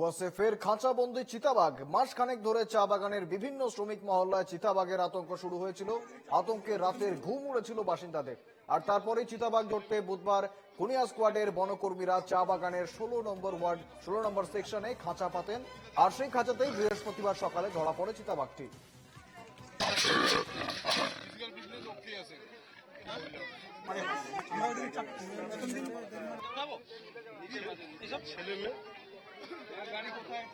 ডুয়ার্সে ফের খাঁচাবন্দি চিতাবাঘ। মাসখানেক ধরে চা বাগানের বিভিন্ন শ্রমিক মহল্লায় চিতাবাঘের আতঙ্ক শুরু হয়েছিল। আতঙ্কে রাতের ঘুম উড়েছিল বাসিন্দাদের। আর তারপরে চিতাবাঘ ধরতে বুধবার কুনিয়া স্কোয়াডের বনকর্মীরা চা বাগানের ষোলো নম্বর ওয়ার্ড, ষোলো নম্বর সেকশনে খাঁচা পাতেন। আর সেই খাঁচাতেই বৃহস্পতিবার সকালে ধরা পড়ে চিতাবাঘটি। ছেলে মেয়ে গাড়ি কোথায়?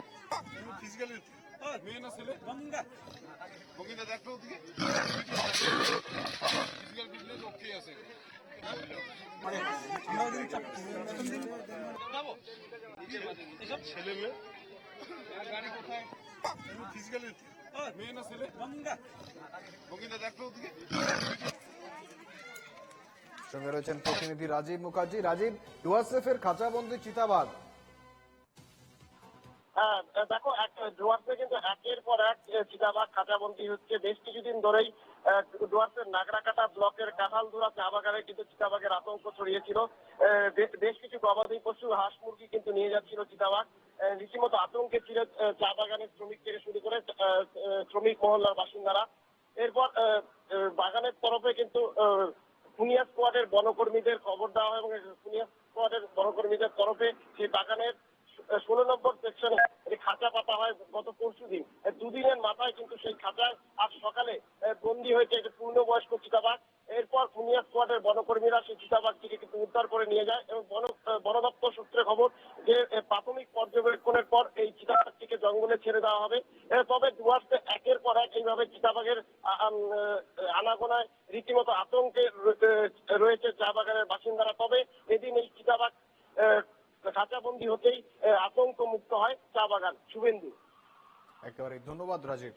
ফিজিক্যাল মেয়ে না ছেলে? বঙ্গিদা দেখো ওদিকে। ফিজিক্যাল বিজনেস ওকে আছে। ছেলে মেয়ে? গাড়ি কোথায়? ফিজিক্যাল মেয়ে না ছেলে? বঙ্গিদা দেখো ওদিকে। সঙ্গে রয়েছেন প্রতিনিধি রাজীব মুখার্জি। রাজীব ডুয়ার্সে ফের খাঁচাবন্দি চিতাবাঘ। দেখো এক ডুয়ার্সে কিন্তু একের পর এক চিতাবাঘ খাঁচাবন্দি হচ্ছে। বেশ কিছুদিন ধরেই ডুয়ার্সের নাগরাকাটা ব্লকের কাঁঠালধুরা চা বাগানে কিন্তু চিতাবাঘের আতঙ্ক ছড়িয়েছিল। বেশ কিছু গবাদি পশু হাঁস মুরগি কিন্তু নিয়ে যাচ্ছিল চিতাবাঘ। রীতিমতো আতঙ্কে ছিল চা বাগানের শ্রমিক থেকে শুরু করে শ্রমিক মহল্লার বাসিন্দারা। এরপর বাগানের তরফে কিন্তু আহ, স্কোয়াডের বনকর্মীদের খবর দেওয়া হয় এবং পুনিয়া স্কোয়াডের বনকর্মীদের তরফে সেই বাগানের ষোলো নম্বর সেকশনে একটি খাঁচা পাতা হয় গত পরশু দিন। দুদিনের মাথায় কিন্তু সেই খাঁচায় আজ সকালে বন্দী হয়েছে একটি পূর্ণবয়স্ক চিতাবাঘ। এরপর পুনিয়া স্কোয়াডের বনকর্মীরা সেই চিতাবাঘটিকে কিন্তু উদ্ধার করে নিয়ে যায় এবং বন বন দপ্তর সূত্রে খবর যে প্রাথমিক পর্যবেক্ষণের পর এই চিতাবাঘটিকে জঙ্গলে ছেড়ে দেওয়া হবে। তবে ডুয়ার্সে একের পর এক এইভাবে চিতাবাঘের আনাগোনায় রীতিমতো আতঙ্কে রয়েছে চা বাগানের বাসিন্দারা। তবে এদিন এই খাঁচাবন্দি হতেই আতঙ্ক মুক্ত হয় চা বাগান। শুভেন্দু। একেবারে ধন্যবাদ রাজীব।